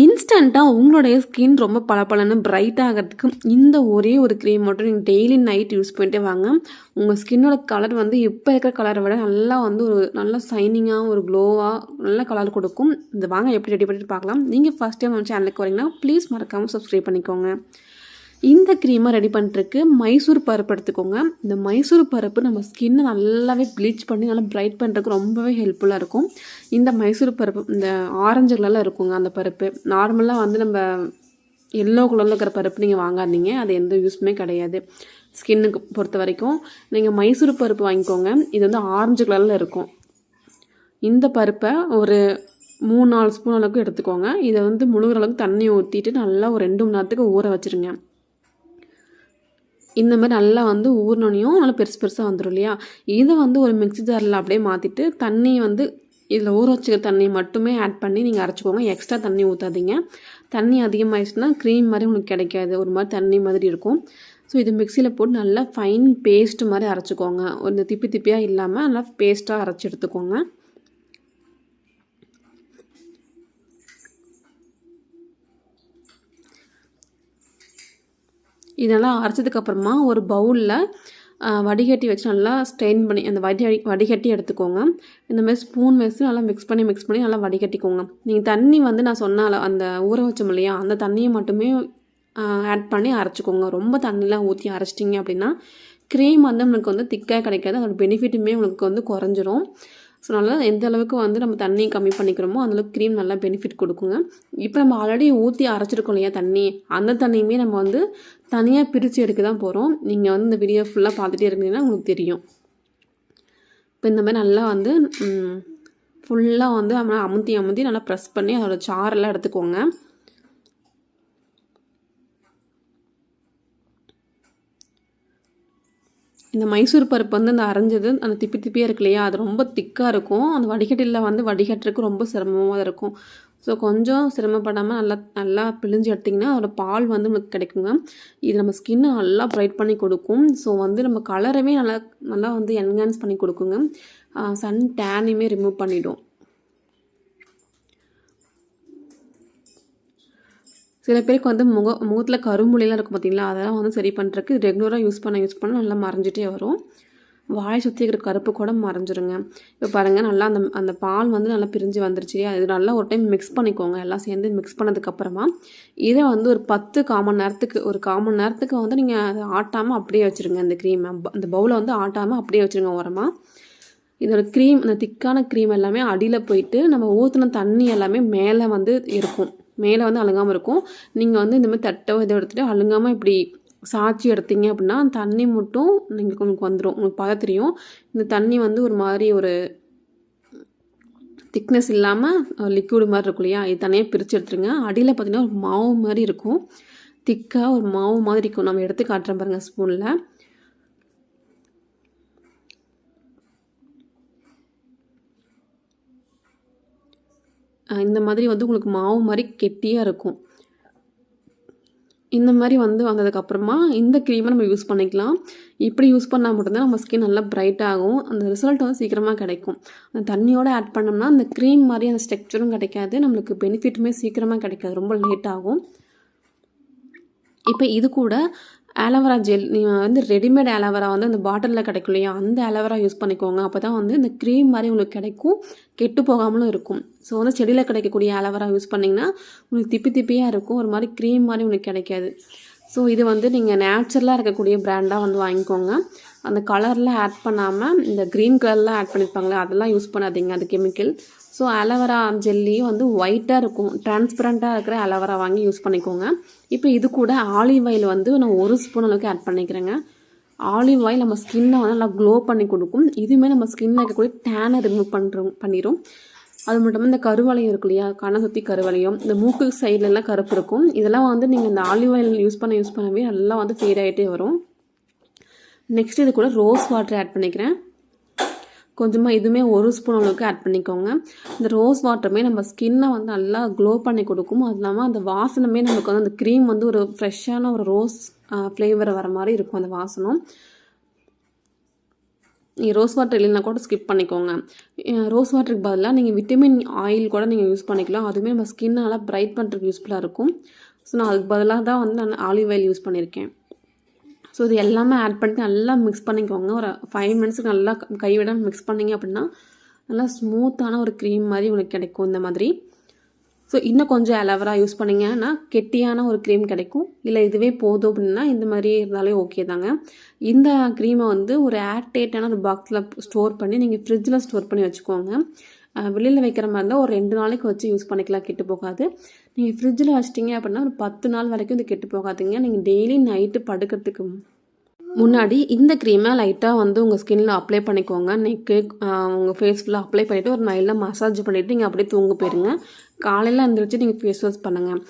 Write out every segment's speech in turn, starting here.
இன்ஸ்டண்ட்டாக உங்களுடைய ஸ்கின் ரொம்ப பளபளன்னு பிரைட் ஆகிறதுக்கு இந்த ஒரே ஒரு க்ரீம் மட்டும் நீங்கள் டெய்லி நைட் யூஸ் பண்ணிட்டே வாங்க. உங்கள் ஸ்கின்னோட கலர் வந்து இப்போ இருக்கிற கலரை விட நல்லா வந்து ஒரு நல்ல சைனிங்காக ஒரு க்ளோவாக நல்ல கலர் கொடுக்கும். இந்த வாங்க எப்படி ரெடி பண்ணிட்டு பார்க்கலாம். நீங்கள் ஃபஸ்ட் டைம் நம்ம சேனலுக்கு வரீங்கன்னா ப்ளீஸ் மறக்காமல் சப்ஸ்கிரைப் பண்ணிக்கோங்க. இந்த க்ரீமை ரெடி பண்ணுறதுக்கு மைசூர் பருப்பு எடுத்துக்கோங்க இந்த மைசூர் பருப்பு நம்ம ஸ்கின்னை நல்லாவே ப்ளீச் பண்ணி நல்லா பிரைட் பண்ணுறதுக்கு ரொம்பவே ஹெல்ப்ஃபுல்லாக இருக்கும். இந்த மைசூர் பருப்பு இந்த ஆரஞ்சு கலரில் இருக்குங்க அந்த பருப்பு. நார்மலாக வந்து நம்ம எல்லோ கலரில் இருக்கிற பருப்பு நீங்கள் வாங்காதீங்க. அது எந்த யூஸுமே கிடையாது. ஸ்கின்னுக்கு பொறுத்த வரைக்கும். நீங்கள் மைசூர் பருப்பு வாங்கிக்கோங்க. இது வந்து ஆரஞ்சு கலரில் இருக்கும். இந்த பருப்பை ஒரு மூணு நாலு ஸ்பூன் அளவுக்கு எடுத்துக்கோங்க. இதை வந்து முழுகிற அளவுக்கு தண்ணி ஊற்றிட்டு நல்லா ஒரு ரெண்டு மணி நேரத்துக்கு ஊற வச்சுருங்க. இந்த மாதிரி நல்லா வந்து ஊறினோனையும் நல்லா பெருசு பெருசாக வந்துடும் இல்லையா? இதை வந்து ஒரு மிக்ஸி ஜாரில் அப்படியே மாற்றிட்டு தண்ணி வந்து இதில் ஊற வச்சுக்கிற தண்ணி மட்டுமே ஆட் பண்ணி நீங்கள் அரைச்சிக்கோங்க. எக்ஸ்ட்ரா தண்ணி ஊற்றாதீங்க தண்ணி அதிகமாகிடுச்சுன்னா க்ரீம் மாதிரி உங்களுக்கு கிடைக்காது. ஒரு மாதிரி தண்ணி மாதிரி இருக்கும். ஸோ இது மிக்சியில் போட்டு நல்லா ஃபைன் பேஸ்ட் மாதிரி அரைச்சிக்கோங்க. ஒரு திப்பி திப்பியாக இல்லாமல் நல்லா பேஸ்ட்டாக அரைச்சி எடுத்துக்கோங்க. இதெல்லாம் அரைச்சதுக்கப்புறமா ஒரு பவுலில் வடிகட்டி வச்சு நல்லா ஸ்ட்ரெயின் பண்ணி அந்த வடி வடிகட்டி எடுத்துக்கோங்க. இந்த மாதிரி ஸ்பூன் வச்சு நல்லா மிக்ஸ் பண்ணி மிக்ஸ் பண்ணி நல்லா வடிகட்டிக்கோங்க. நீங்கள் தண்ணி வந்து நான் சொன்னால அந்த ஊற வச்சோம் இல்லையா அந்த தண்ணியை மட்டுமே ஆட் பண்ணி அரைச்சிக்கோங்க. ரொம்ப தண்ணிலாம் ஊற்றி அரைச்சிட்டிங்க அப்படின்னா க்ரீம் வந்து நம்மளுக்கு வந்து திக்காக கிடைக்காது. அதோட பெனிஃபிட்டுமே உங்களுக்கு வந்து குறைஞ்சிரும். ஸோ நல்லா எந்த அளவுக்கு வந்து நம்ம தண்ணி கம்மி பண்ணிக்கிறோமோ அந்தளவுக்கு க்ரீம் நல்லா பெனிஃபிட் கொடுக்குங்க. இப்போ நம்ம ஆல்ரெடி ஊற்றி அரைச்சிருக்கோம் இல்லையா தண்ணி? அந்த தண்ணியுமே நம்ம வந்து தனியாக பிரித்து எடுக்க தான் போகிறோம் நீங்கள் வந்து இந்த வீடியோ ஃபுல்லாக பார்த்துட்டே இருந்தீங்கன்னா உங்களுக்கு தெரியும். இப்போ இந்த மாதிரி நல்லா வந்து ஃபுல்லாக வந்து நம்ம அமுத்தி அமுத்தி நல்லா ப்ரெஸ் பண்ணி அதோட சாரெல்லாம் எடுத்துக்கோங்க. இந்த மைசூர் பருப்பு வந்து அந்த அரைஞ்சது அந்த திப்பி திப்பியாக இருக்கு இல்லையா? அது ரொம்ப திக்காக இருக்கும். அந்த வடிகட்டியில் வந்து வடிகட்டுறதுக்கு ரொம்ப சிரமமாக இருக்கும். ஸோ கொஞ்சம் சிரமப்படாமல் நல்லா நல்லா பிழிஞ்சு எடுத்திங்கன்னா அதோட பால் வந்து நமக்கு கிடைக்குங்க. இது நம்ம ஸ்கின்னை நல்லா ப்ரைட் பண்ணி கொடுக்கும். ஸோ வந்து நம்ம கலரவே நல்லா நல்லா வந்து என்ஹான்ஸ் பண்ணி கொடுக்குங்க. சன் டேனையுமே ரிமூவ் பண்ணிவிடும் சில பேருக்கு வந்து முக முகத்தில் கரும்புள்ளிலாம் இருக்கும் பார்த்தீங்களா அதெல்லாம் வந்து சரி பண்ணுறதுக்கு ரெகுலராக யூஸ் பண்ண யூஸ் பண்ண நல்லா மறைஞ்சிட்டே வரும். வாய் சுற்றி இருக்கிற கருப்பு கூட மறைஞ்சிருங்க. இப்போ பாருங்கள் நல்லா அந்த அந்த பால் வந்து நல்லா பிரிஞ்சு வந்துருச்சு அது நல்லா ஒரு டைம் மிக்ஸ் பண்ணிக்கோங்க. எல்லாம் சேர்ந்து மிக்ஸ் பண்ணதுக்கப்புறமா இதை வந்து ஒரு பத்து காமன் நேரத்துக்கு ஒரு காமன் நேரத்துக்கு வந்து நீங்கள் அதை ஆட்டாமல் அப்படியே வச்சுருங்க. அந்த க்ரீமை அந்த பவுலை வந்து ஆட்டாமல் அப்படியே வச்சுருங்க உரமாக இதோட க்ரீம் அந்த திக்கான க்ரீம் எல்லாமே அடியில் போயிட்டு நம்ம ஊற்றின தண்ணி எல்லாமே மேலே வந்து இருக்கும். மேலே வந்து அழுங்காமல் இருக்கும். நீங்கள் வந்து இந்தமாதிரி மாதிரி இதை எடுத்துகிட்டு அழுங்காமல் இப்படி சாய்ச்சி எடுத்தீங்க அப்படின்னா தண்ணி மட்டும் நீங்கள் உங்களுக்கு வந்துடும் உங்களுக்கு பார்க்க தெரியும். இந்த தண்ணி வந்து ஒரு மாதிரி ஒரு திக்னஸ் இல்லாமல் லிக்விடு மாதிரி இருக்கும் இல்லையா? இது தனியாக பிரித்து எடுத்துருங்க. அடியில் பார்த்திங்கன்னா ஒரு மாவு மாதிரி இருக்கும். திக்காக ஒரு மாவு மாதிரி இருக்கும். நம்ம எடுத்து காட்டுறேன் பாருங்கள் ஸ்பூனில் இந்த மாதிரி வந்து உங்களுக்கு மாவு மாதிரி கெட்டியாக இருக்கும். இந்த மாதிரி வந்து வந்ததுக்கப்புறமா இந்த க்ரீமை நம்ம யூஸ் பண்ணிக்கலாம். இப்படி யூஸ் பண்ணால் மட்டும்தான் நம்ம ஸ்கின் நல்லா பிரைட் ஆகும். அந்த ரிசல்ட் வந்து சீக்கிரமாக கிடைக்கும். அந்த தண்ணியோடு ஆட் பண்ணோம்னா அந்த க்ரீம் மாதிரி அந்த ஸ்ட்ரக்சரும் கிடைக்காது. நம்மளுக்கு பெனிஃபிட்டுமே சீக்கிரமாக கிடைக்காது. ரொம்ப லேட் ஆகும். இப்போ இது கூட ஆலோவேரா ஜெல் நீங்கள் வந்து ரெடிமேட் ஆலோவேரா வந்து அந்த பாட்டிலில் கிடைக்கும் இல்லையா? அந்த ஆலோவேரா யூஸ் பண்ணிக்கோங்க. அப்போ தான் வந்து இந்த க்ரீம் மாதிரி உங்களுக்கு கிடைக்கும். கெட்டு போகாமலும் இருக்கும். ஸோ வந்து செடியில் கிடைக்கக்கூடிய ஆலோவேரா யூஸ் பண்ணிங்கன்னா உங்களுக்கு திப்பி திப்பியாக இருக்கும். ஒரு மாதிரி க்ரீம் மாதிரி உங்களுக்கு கிடைக்காது. ஸோ இது வந்து நீங்கள் நேச்சுரலாக இருக்கக்கூடிய ப்ராண்டாக வந்து வாங்கிக்கோங்க. அந்த கலரில் ஆட் பண்ணாமல் இந்த க்ரீன் கலரில் ஆட் பண்ணியிருப்பாங்களே அதெல்லாம் யூஸ் பண்ணாதீங்க. அது கெமிக்கல் ஸோ அலோவரா ஜெல்லியும் வந்து ஒயிட்டாக இருக்கும். டிரான்ஸ்பரண்ட்டாக இருக்கிற அலோவரா வாங்கி யூஸ் பண்ணிக்கோங்க. இப்போ இது கூட ஆலிவ் ஆயில் வந்து நான் ஒரு ஸ்பூன் அளவுக்கு ஆட் பண்ணிக்கிறேங்க. ஆலிவ் ஆயில் நம்ம ஸ்கின்னை வந்து நல்லா க்ளோ பண்ணி கொடுக்கும். இதுவுமே நம்ம ஸ்கின்னில் இருக்கக்கூடிய டேனை ரிமூவ் பண்ணுறோம் பண்ணிடும் அது மட்டும் இந்த கருவலையும் இருக்கு இல்லையா? கண்ணை சுற்றி கருவலையும் இந்த மூக்கு சைட்லலாம் கருப்பு இருக்கும். இதெல்லாம் வந்து நீங்கள் இந்த ஆலிவ் ஆயில் யூஸ் பண்ண யூஸ் பண்ணவே நல்லா வந்து ஃபேட் ஆகிட்டே வரும். நெக்ஸ்ட் இது கூட ரோஸ் வாட்டர் ஆட் பண்ணிக்கிறேன். கொஞ்சமாக இதுவுமே ஒரு ஸ்பூன் அளவுக்கு ஆட் பண்ணிக்கோங்க. இந்த ரோஸ் வாட்டருமே நம்ம ஸ்கின்னை வந்து நல்லா க்ளோ பண்ணி கொடுக்கும். அது இல்லாமல் அந்த வாசனமே நமக்கு வந்து அந்த க்ரீம் வந்து ஒரு ஃப்ரெஷ்ஷான ஒரு ரோஸ் ஃப்ளேவர் வர மாதிரி இருக்கும் அந்த வாசனம். நீங்கள் ரோஸ் வாட்டர் இல்லைன்னா கூட ஸ்கிப் பண்ணிக்கோங்க. ரோஸ் வாட்டருக்கு பதிலாக நீங்கள் விட்டமின் ஆயில் கூட நீங்கள் யூஸ் பண்ணிக்கலாம். அதுவுமே நம்ம ஸ்கின் நல்லா பிரைட் பண்ணுறதுக்கு யூஸ்ஃபுல்லாக இருக்கும். ஸோ நான் அதுக்கு பதிலாக தான் வந்து நான் ஆலிவ் ஆயில் யூஸ் பண்ணியிருக்கேன் ஸோ இது எல்லாமே ஆட் பண்ணிட்டு நல்லா மிக்ஸ் பண்ணிக்கோங்க. ஒரு ஃபைவ் மினிட்ஸுக்கு நல்லா கைவிடாமல் மிக்ஸ் பண்ணிங்க அப்படின்னா நல்லா ஸ்மூத்தான ஒரு க்ரீம் மாதிரி உங்களுக்கு கிடைக்கும் இந்த மாதிரி. ஸோ இன்னும் கொஞ்சம் அலவராக யூஸ் பண்ணிங்கன்னா கெட்டியான ஒரு க்ரீம் கிடைக்கும். இல்லை இதுவே போதும் அப்படின்னா இந்த மாதிரி இருந்தாலே ஓகே தாங்க. இந்த க்ரீமை வந்து ஒரு ஏர்டேட்டான ஒரு பாக்ஸில் ஸ்டோர் பண்ணி நீங்கள் ஃப்ரிட்ஜில் ஸ்டோர் பண்ணி வச்சுக்கோங்க. வெளியில் வைக்கிற மாதிரி இருந்தால் ஒரு ரெண்டு நாளைக்கு வச்சு யூஸ் பண்ணிக்கலாம். கெட்டு போகாது. நீங்கள் ஃப்ரிட்ஜில் வச்சிட்டிங்க அப்படின்னா ஒரு பத்து நாள் வரைக்கும் இது கெட்டு போகாதுங்க. நீங்கள் டெய்லி நைட்டு படுக்கிறதுக்கு முன்னாடி இந்த க்ரீமை லைட்டாக வந்து உங்கள் ஸ்கின்ல அப்ளை பண்ணிக்கோங்க. நெக்கு உங்கள் ஃபேஸ் ஃபுல்லாக அப்ளை பண்ணிவிட்டு ஒரு நைட்டில் மசாஜ் பண்ணிவிட்டு நீங்கள் அப்படியே தூங்க போயிருங்க. காலையில் எழுந்திரிச்சு நீங்கள் ஃபேஸ் வாஷ் பண்ணுங்கள்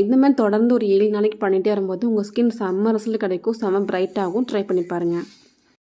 இந்தமாதிரி மாதிரி தொடர்ந்து ஒரு ஏழு நாளைக்கு பண்ணிகிட்டே வரும்போது உங்கள் ஸ்கின் செம்ம ரிசல்ட் கிடைக்கும் செம்ம பிரைட் ஆகும். ட்ரை பண்ணி பாருங்கள்